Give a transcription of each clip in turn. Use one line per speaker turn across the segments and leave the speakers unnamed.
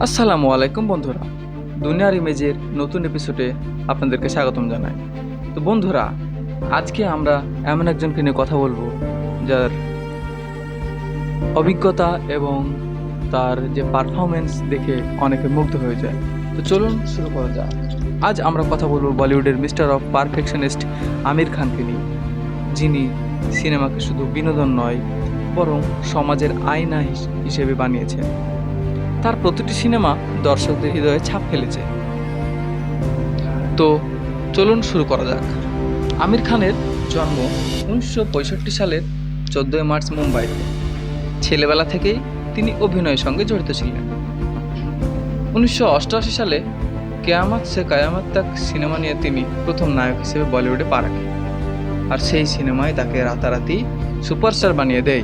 আসসালামু আলাইকুম বন্ধুরা। দুনিয়ার ইমেজের নতুন এপিসোডে আপনাদেরকে স্বাগতম জানাই। তো বন্ধুরা, আজকে আমরা এমন একজনকে নিয়ে কথা বলব, যার অভিজ্ঞতা এবং তার যে পারফরমেন্স দেখে অনেকে মুগ্ধ হয়ে যায়। তো চলুন শুরু করা যাক। আজ আমরা কথা বলব বলিউডের মিস্টার অফ পারফেকশনিস্ট আমির খানকে নিয়ে, যিনি সিনেমাকে শুধু বিনোদন নয়, বরং সমাজের আয়না হিস- হিসেবে বানিয়েছেন। তার প্রতিটি সিনেমা দর্শকদের হৃদয়ে ছাপ ফেলেছে। তো, চলুন শুরু করা যাক। আমির খানের জন্ম উনিশশো পঁয়ষট্টি সালের চোদ্দোই মার্চ মুম্বাইতে। ছেলেবেলা থেকেই তিনি অভিনয়ের সঙ্গে জড়িত ছিলেন। উনিশশো অষ্টআশি সালে কেয়ামত সে কায়ামত তাক সিনেমা নিয়ে তিনি প্রথম নায়ক হিসেবে বলিউডে পা রাখেন। আর সেই সিনেমায় তাকে রাতারাতি সুপারস্টার বানিয়ে দেয়।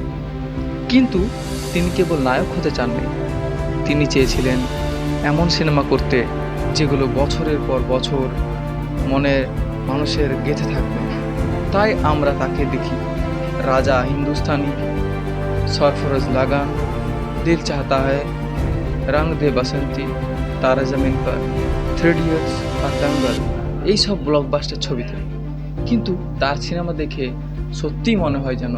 কিন্তু তিনি কেবল নায়ক হতে চাননি তিনি চেয়েছিলেন এমন সিনেমা করতে যেগুলো বছরের পর বছর মনে মানুষের গেঁথে থাকবে। তাই আমরা তাকে দেখি। রাজা হিন্দুস্তানি, সরফরজ লাগান, দিল চাহতা হয় রং দে বসন্তি, তারা জমিন পর থ্রি ইডিয়টস আর দঙ্গল এইসব ব্লকবাস্টার ছবিতে। কিন্তু তার সিনেমা দেখে সত্যিই মনে হয় যেন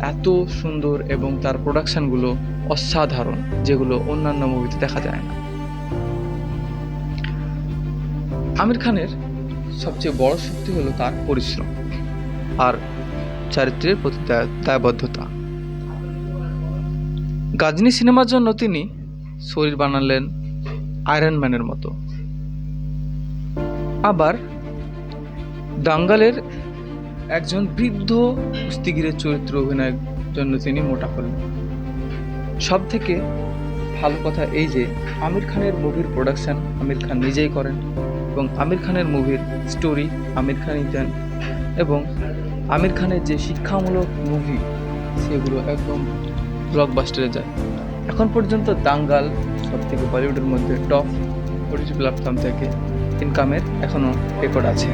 এত সুন্দর এবং তার প্রোডাকশনগুলো অসাধারণ, যেগুলো অন্যান্য মুভিতে দেখা যায় না। আমির খানের সবচেয়ে বড় শক্তি হলো তার পরিশ্রম আর চারিত্রের প্রতি দায়- দায়বদ্ধতা। গাজনি সিনেমার জন্য তিনি শরীর বানালেন আয়রন ম্যানের মতো। আবার দাঙ্গালের একজন বৃদ্ধ কুস্তিগিরের চরিত্র অভিনয়ের জন্য তিনি মোটা হলেন। সব থেকে ভালো কথা এই যে, আমির খানের মুভির প্রোডাকশন আমির খান নিজেই করেন এবং আমির খানের মুভির স্টোরি আমির খানই দেন এবং আমির খানের যে শিক্ষামূলক মুভি সেগুলো একদম ব্লকবাস্টারে যায়। এখন পর্যন্ত দাঙ্গাল সব থেকে বলিউডের মধ্যে টপ ওটিটি প্ল্যাটফর্ম থেকে ইনকামের এখনও রেকর্ড আছে।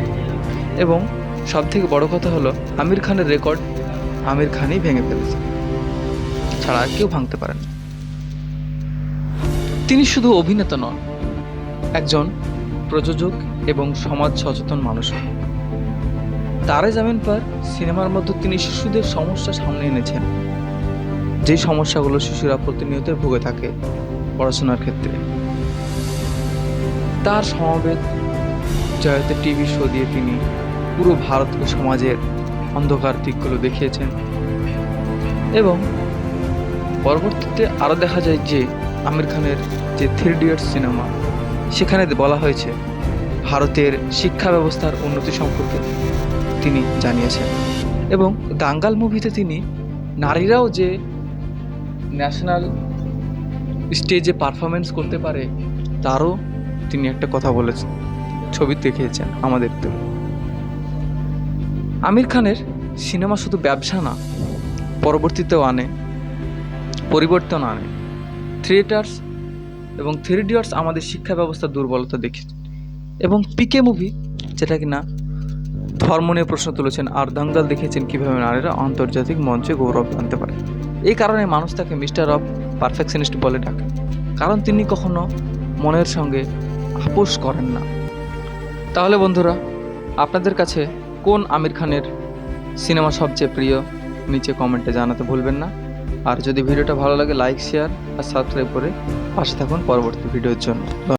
এবং সব থেকে বড় কথা হলো, আমির খানের রেকর্ড আমির খানই ভেঙে ফেলেছে। ছাড়া আর কেউ ভাঙতে পারেন তিনি শুধু অভিনেতা নন, একজন প্রযোজক এবং সমাজ সচেতন মানুষ। তারে জামিন পর সিনেমার মধ্যে তিনি শিশুদের সমস্যা সামনে এনেছেন। যে সমস্যাগুলো শিশুরা প্রতিনিয়ত ভুগে থাকে পড়াশোনার ক্ষেত্রে। তার সমাবেত জয়তে টিভি শো দিয়ে তিনি পুরো ভারত ও সমাজের অন্ধকার দিকগুলো দেখিয়েছেন। এবং পরবর্তীতে আরও দেখা যায় যে আমির খানের যে থ্রি ইডিয়টস সিনেমা, সেখানে বলা হয়েছে ভারতের শিক্ষা ব্যবস্থার উন্নতি সম্পর্কে তিনি জানিয়েছেন। এবং দাঙ্গাল মুভিতে তিনি নারীরাও যে ন্যাশনাল স্টেজে পারফরমেন্স করতে পারে, তারও তিনি একটা কথা বলেছেন, ছবি দেখিয়েছেন আমাদেরকে আমির খানের সিনেমা শুধু ব্যবসা না, পরবর্তীতেও আনে পরিবর্তন আনে। থিয়েটার্স এবং থ্রি ইডিয়টস আমাদের শিক্ষা ব্যবস্থার দুর্বলতা দেখেছে এবং পিকে মুভি, যেটা কিনা ধর্ম নিয়ে প্রশ্ন তুলেছেন আর দাঙ্গাল দেখিয়েছেন কীভাবে নারীরা আন্তর্জাতিক মঞ্চে গৌরব আনতে পারে। এই কারণে মানুষ তাকে মিস্টার অফ পারফেকশনিস্ট বলে ডাকে। কারণ তিনি কখনো মনের সঙ্গে আপোষ করেন না। তাহলে বন্ধুরা, আপনাদের কাছে কোন আমির খানের সিনেমা সবচেয়ে প্রিয়, নিচে কমেন্টে জানাতে ভুলবেন না। আর যদি ভিডিওটা ভালো লাগে লাইক শেয়ার আর সাবস্ক্রাইব করে পাশে থাকুন পরবর্তী ভিডিওর জন্য।